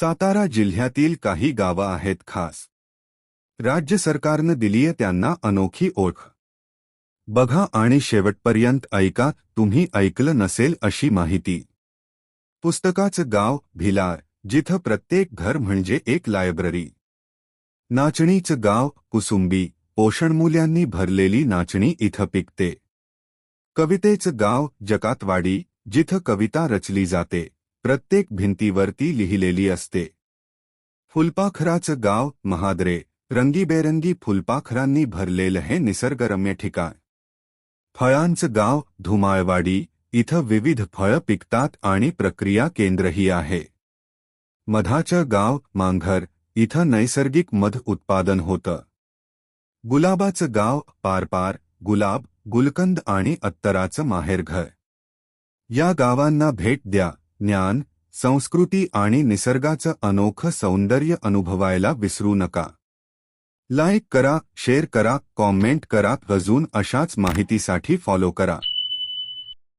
सातारा जिल्ह्यातील काही गावं आहेत खास. राज्य सरकारनं दिलीय त्यांना अनोखी ओळख. बघा आणि शेवटपर्यंत ऐका तुम्ही ऐकलं नसेल अशी माहिती. पुस्तकाचं गाव भिलार जिथं प्रत्येक घर म्हणजे एक लायब्ररी. नाचणीचं गाव कुसुंबी पोषणमूल्यांनी भरलेली नाचणी इथं पिकते. कवितेचं गाव जकातवाडी जिथं कविता रचली जाते. प्रत्येक भिंतीवरती लिहिलेली असते. फुलपाखराचं गाव महादरे रंगीबेरंगी फुलपाखरांनी भरलेलं हे निसर्गरम्य ठिकाण. फळांचं गाव धुमाळवाडी इथं विविध फळं पिकतात आणि प्रक्रिया केंद्रही आहे. मधाचं गाव मांघर इथं नैसर्गिक मध उत्पादन होतं. गुलाबाचं गाव पारपार गुलाब गुलकंद आणि अत्तराचं माहेरघर. या गावांना भेट द्या. ज्ञान संस्कृती आणि निसर्गाचं अनोखं सौंदर्य अनुभवायला विसरू नका. लाईक करा शेअर करा कॉमेंट करा अजून अशाच माहितीसाठी फॉलो करा.